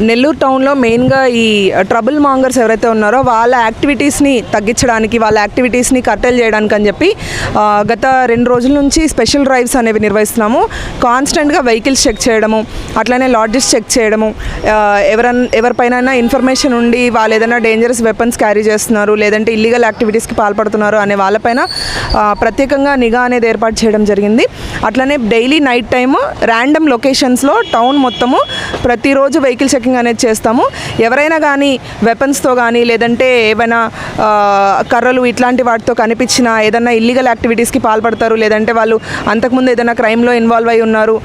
నెల్లూరు టౌన్లో మెయిన్గా ఈ ట్రబుల్ మాంగర్స్ ఎవరైతే ఉన్నారో వాళ్ళ యాక్టివిటీస్ని తగ్గించడానికి వాళ్ళ యాక్టివిటీస్ని కట్టెల్ చేయడానికి అని చెప్పి గత రెండు రోజుల నుంచి స్పెషల్ డ్రైవ్స్ అనేవి నిర్వహిస్తున్నాము. కాన్స్టెంట్గా వెహికల్స్ చెక్ చేయడము అట్లనే లాడ్జెస్ చెక్ చేయడము ఆ, ఎవరన్ ఎవరిపైన ఇన్ఫర్మేషన్ ఉండి వాళ్ళు ఏదైనా డేంజరస్ వెపన్స్ క్యారీ చేస్తున్నారు లేదంటే ఇల్లీగల్ యాక్టివిటీస్కి పాల్పడుతున్నారు అనే వాళ్ళపైన ప్రత్యేకంగా నిఘా అనేది ఏర్పాటు చేయడం జరిగింది. అట్లనే డైలీ నైట్ టైము ర్యాండమ్ లొకేషన్స్లో టౌన్ మొత్తము ప్రతిరోజు వెహికల్ చెకింగ్ అనేది చేస్తాము. ఎవరైనా కానీ వెపన్స్తో కానీ లేదంటే ఏవైనా కర్రలు ఇట్లాంటి వాటితో కనిపించిన ఏదైనా ఇల్లీగల్ యాక్టివిటీస్కి పాల్పడతారు. లేదంటే వాళ్ళు అంతకుముందు ఏదైనా క్రైమ్లో ఇన్వాల్వ్ అయి ఉన్నారు.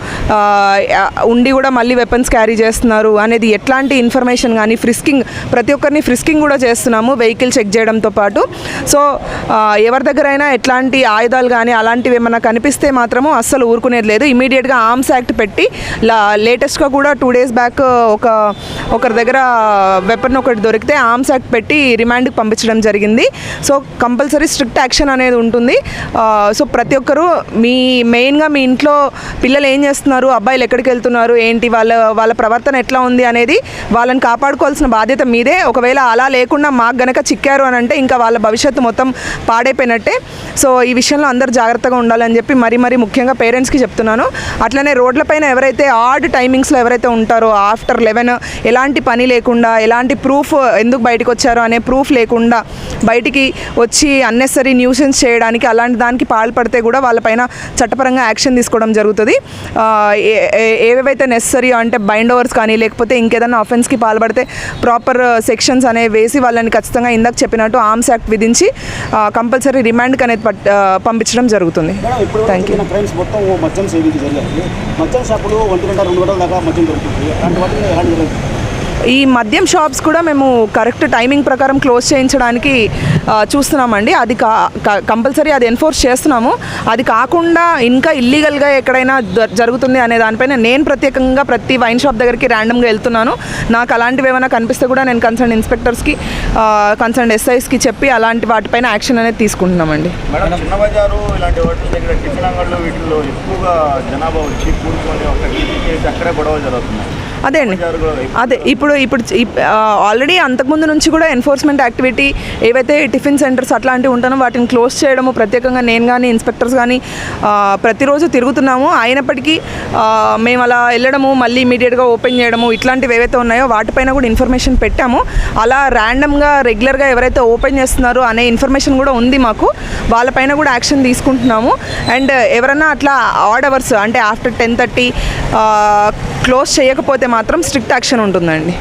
ఉండి కూడా మళ్ళీ వెపన్స్ క్యారీ చేస్తున్నారు అనేది ఎట్లాంటి ఇన్ఫర్మేషన్ కానీ ఫ్రిస్కింగ్ ప్రతి ఒక్కరిని ఫ్రిస్కింగ్ కూడా చేస్తున్నాము వెహికల్ చెక్ చేయడంతో పాటు. సో ఎవరి దగ్గరైనా ఎట్లాంటి ఆయుధాలు కానీ అలాంటివి ఏమైనా కనిపిస్తే మాత్రము అస్సలు ఊరుకునేది లేదు. ఇమీడియట్గా ఆర్మ్స్ యాక్ట్ పెట్టి లా లేటెస్ట్గా కూడా టూ డేస్ బ్యాక్ ఒక ఒకరి దగ్గర వెపన్ ఒకటి దొరికితే ఆర్మ్స్ యాక్ట్ పెట్టి రిమాండ్కి పంపించడం జరిగింది. సో కంపల్సరీ స్ట్రిక్ట్ యాక్షన్ అనేది ఉంటుంది. సో ప్రతి ఒక్కరూ మీ మెయిన్గా మీ ఇంట్లో పిల్లలు ఏం చేస్తున్నారు? అబ్బాయిలు ఎక్కడికి వెళ్తున్నారు? ఏంటి? వాళ్ళ వాళ్ళ ప్రవర్తన ఎట్లా ఉంది అనేది వాళ్ళని కాపాడుకోవాల్సిన బాధ్యత మీదే. ఒకవేళ అలా లేకుండా మాకు గనక చిక్కారు అని అంటే ఇంకా వాళ్ళ భవిష్యత్తు మొత్తం పాడైపోయినట్టే. సో ఈ విషయంలో అందరూ జాగ్రత్తగా ఉండాలని చెప్పి మరీ మరీ ముఖ్యంగా పేరెంట్స్కి చెప్తున్నాను. అట్లనే రోడ్లపైన ఎవరైతే ఆడ్ టైమింగ్స్లో ఎవరైతే ఉంటారో ఆఫ్టర్ లెవెన్ ఎలాంటి పని లేకుండా ఎలాంటి ప్రూఫ్ ఎందుకు బయటకు వచ్చారో అనే ప్రూఫ్ లేకుండా బయటికి వచ్చి అన్నెసరీ న్యూసెన్స్ చేయడానికి అలాంటి దానికి పాల్పడితే కూడా వాళ్ళపైన చట్టపరంగా యాక్షన్ తీసుకోవడం జరుగుతుంది. ఏవేవైతే నెసరీ అంటే బైండ్ ఓవర్స్ కానీ లేకపోతే ఇంకేదైనా అఫెన్స్కి పాల్పడితే ప్రాపర్ సెక్షన్స్ అనేవి వేసి వాళ్ళని ఖచ్చితంగా ఇందాక చెప్పినట్టు ఆర్మ్స్ యాక్ట్ విధించి కంపల్సరీ రిమాండ్కి అనేది పంపించడం జరుగుతుంది. థ్యాంక్ యూ జరిగిన క్రైమ్స్ మొత్తం మద్యం సేవించి జరిగాయి. మద్యం షాపులు ఒంటి గంట రెండు గంటల దాకా మద్యం దొరుకుతుంది. అలాంటి వాటిని ఎలాంటి జరుగుతుంది ఈ మద్యం షాప్స్ కూడా మేము కరెక్ట్ టైమింగ్ ప్రకారం క్లోజ్ చేయించడానికి చూస్తున్నామండి. అది కా కంపల్సరీ అది ఎన్ఫోర్స్ చేస్తున్నాము. అది కాకుండా ఇంకా ఇల్లీగల్గా ఎక్కడైనా జరుగుతుంది అనే దానిపైన నేను ప్రత్యేకంగా ప్రతి వైన్ షాప్ దగ్గరికి ర్యాండమ్గా వెళ్తున్నాను. నాకు అలాంటివి ఏమైనా కనిపిస్తే కూడా నేను కన్సర్న్ ఇన్స్పెక్టర్స్కి కన్సర్న్ ఎస్ఐస్కి చెప్పి అలాంటి వాటిపైన యాక్షన్ అనేది తీసుకుంటున్నామండి. ఎక్కువగా జనాభా వచ్చి కూర్చొని ఒక అక్కడే గొడవ జరుగుతున్నాయి. అదే అండి. అదే ఇప్పుడు ఇప్పుడు ఆల్రెడీ అంతకుముందు నుంచి కూడా ఎన్ఫోర్స్మెంట్ యాక్టివిటీ ఏవైతే టిఫిన్ సెంటర్స్ అట్లాంటివి ఉంటానో వాటిని క్లోజ్ చేయడము ప్రత్యేకంగా నేను కానీ ఇన్స్పెక్టర్స్ కానీ ప్రతిరోజు తిరుగుతున్నాము. అయినప్పటికీ మేము అలా వెళ్ళడము మళ్ళీ ఇమీడియట్గా ఓపెన్ చేయడము ఇట్లాంటివి ఏవైతే ఉన్నాయో వాటిపైన కూడా ఇన్ఫర్మేషన్ పెట్టాము. అలా ర్యాండమ్గా రెగ్యులర్గా ఎవరైతే ఓపెన్ చేస్తున్నారో అనే ఇన్ఫర్మేషన్ కూడా ఉంది మాకు. వాళ్ళపైన కూడా యాక్షన్ తీసుకుంటున్నాము. అండ్ ఎవరన్నా అట్లా ఆడ్ అవర్స్ అంటే ఆఫ్టర్ టెన్ థర్టీ క్లోజ్ చేయకపోతే మాత్రం స్ట్రిక్ట్ యాక్షన్ ఉంటుందండి.